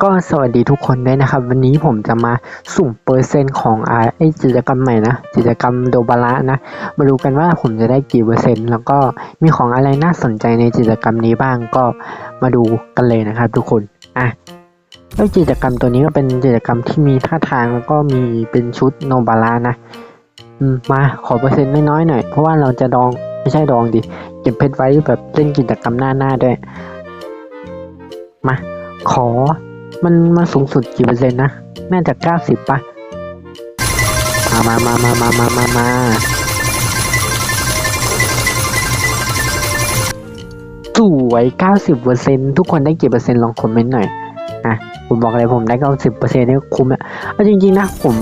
ก็สวัสดีทุกคนด้วยนะครับ วันนี้ผมจะมาสุ่มเปอร์เซ็นต์ของอไอกิจกรรมใหม่นะกิจกรรมโดบาระนะ มาดูกันว่าผมจะได้กี่เปอร์เซ็นต์แล้วก็มีของอะไรน่าสนใจในกิจกรรมนี้บ้างก็มาดูกันเลยนะครับ ทุกคนอะแล้วกิจกรรมตัวนี้ก็เป็นกิจกรรมที่มีท่าทางแล้วก็มีเป็นชุดโนบาระนะมมาขอเปอร์เซ็นต์น้อยๆหน่อยเพราะว่าเราจะดองไม่ใช่ดองดิเก็บเพชรไว้แบบเล่นกิจกรรมหน้าๆด้วยมาขอ มันมันสูงสุดกี่เปอร์เซ็นต์นะ น่าจะเก้าสิบปะมามามามามามามาสวยเก้าสิบเปอร์เซ็นต์ทุกคนได้กี่เปอร์เซ็นต์ลองคอมเมนต์หน่อยนะผมบอกเลยผมได้เก้าสิบเปอร์เซ็นต์นี่คุ้มอะจริงจริงนะผม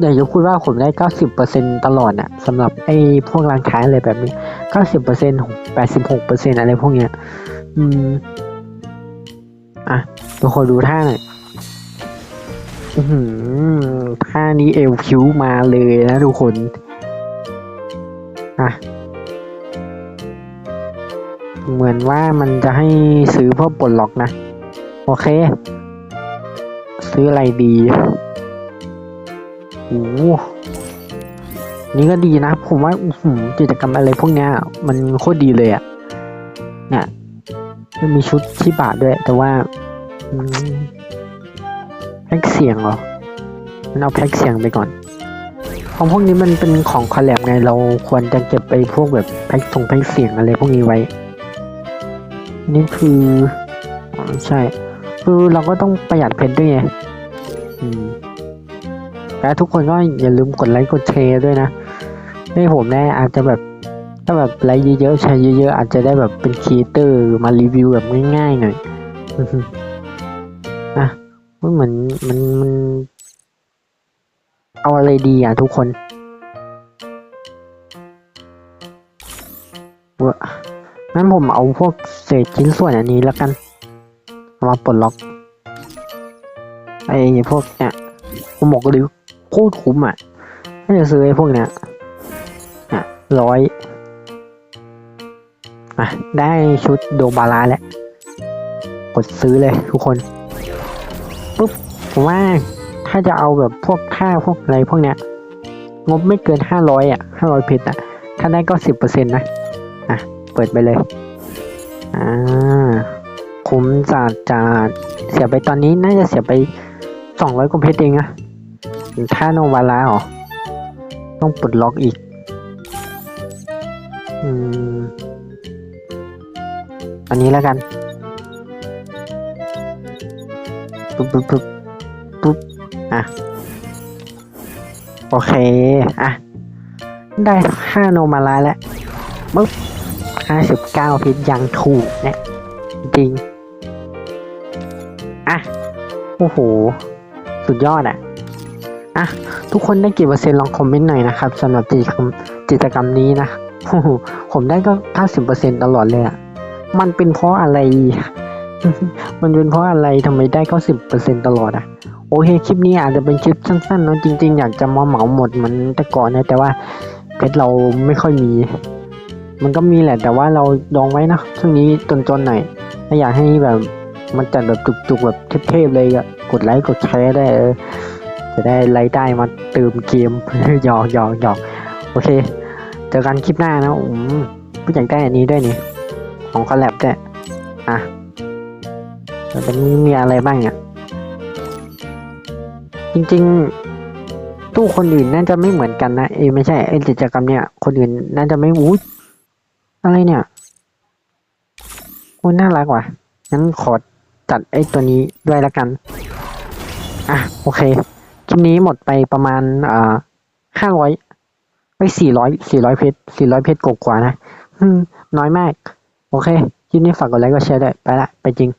อยากจะพูดว่าผมได้เก้าสิบเปอร์เซ็นต์ตลอดอะสำหรับไอ้พวกร้านค้าอะไรแบบนี้เก้าสิบเปอร์เซ็นต์แปดสิบหกเปอร์เซ็นต์อะไรพวกเนี้ย อืม อะทุกคนดูท่าหน่อยท่านี้เอวคิ้วมาเลยนะทุกคน อะ เหมือนว่ามันจะให้ซื้อเพื่อปลดล็อกนะ โอเค ซื้ออะไรดีโอ้โหนี่ก็ดีนะ ผมว่าอื้อหือกิจกรรมอะไรพวกเนี้ย มันโคตรดีเลยอะเนี่ย มันมีชุดชิบะด้วย แต่ว่าแพ็กเสียงเหรอมันเอาแพ็กเสียงไปก่อนของพวกนี้มันเป็นของคอลแลบไงเราควรจะเก็บไปพวกแบบแพ็กส่งแพ็กเสียงอะไรพวกนี้ไว้ นี่คืออใช่ คือเราก็ต้องประหยัดเพชรด้วยไงแล้วทุกคนก็อย่าลืมกดไลค์กดแชร์ด้วยนะให้ผมแน่อาจจะแบบ ถ้าแบบไลค์เยอะๆแชร์เยอะๆอาจจะได้แบบเป็นครีเอเตอร์มารีวิวแบบง่ายๆหน่อยอะมันเหมือนมันมันเอาอะไรดีอะทุกคนเวะงั้นผมเอาพวกเศษชิ้นส่วนอันนี้แล้วกัน มาปลดล็อก ไอ้พวกเนี้ยผมบอกเลยโคตรคุ้มอะถ้าจะซื้อไอ้พวกเนี้ยอะร้อย อะได้ชุดโดบาลาแล้ว กดซื้อเลยทุกคนปุ๊บผมว่าถ้าจะเอาแบบพวกค่าพวกอะไรพวกเนี้ย งบไม่เกินห้าร้อยอะห้าร้อยเพชรอะ ถ้าได้ก็สิบเปอร์เซ็นต์นะ อะ เปิดไปเลย อ่าคุ้มจัดจัดเสียไปตอนนี้น่าจะเสียไปสองร้อยกว่าเพชรเองอะถ้าโนวาลาเหรอ ต้องปลดล็อกอีก อืม อันนี้แล้วกันปุ๊บปุ๊บปุ๊บปุ๊บอะ โอเค อะ ได้ห้าโนมาลาแล้วปุ๊บห้าสิบเก้าพิษยังถูกเนี่ยจริง อะ โอ้โห สุดยอดอะ อะ ทุกคนได้กี่เปอร์เซ็นต์ลองคอมเมนต์หน่อยนะครับสำหรับกิจกรรมกิจกรรมนี้นะ ผมได้ก็เก้าสิบเปอร์เซ็นตลอดเลยอะ มันเป็นเพราะอะไร มันเป็นเพราะอะไรทำไมได้เก้าสิบเปอร์เซ็นตลอดอะ โอเค คลิปนี้อาจจะเป็นคลิปสั้นๆเนาะจริง ๆ อยากจะมาเหมาหมดเหมันแต่ก่อนนะ แต่ว่าเพชรเราไม่ค่อยมี มันก็มีแหละ แต่ว่าเราดองไว้นะช่วงนี้จนๆหน่อยถ้าอยากให้แบบมันจัดแบบจุกๆแบบเทพๆเลยก็กดไลค์กดแชร์ได้เออจะได้ไลค์ได้มาเติมเกมหยอกหยอกหยอกโอเค เจอกันคลิปหน้านะอืมผู้อยากได้อันนี้ด้วยนี่ ของคอลแลบด้วยอะแต่ตอนนี้มีอะไรบ้างเนี่ยจริงๆ ตู้คนอื่นน่าจะไม่เหมือนกันนะเอไม่ใช่ไอกิจกรรมเนี่ย คนอื่นน่าจะไม่อู้อะไรเนี่ยโอ้น่ารักว่ะงั้นขอจัดไอตัวนี้ด้วยละกันอะโอเคคลิปนี้หมดไปประมาณอ่าห้าร้อยไปสี่ร้อยสี่ร้อยเพชรสี่ร้อยเพชรกว่านะน้อยมาก โอเค คลิปนี้ฝากกดไลค์ กดแชร์ด้วย ไปละ ไปจริง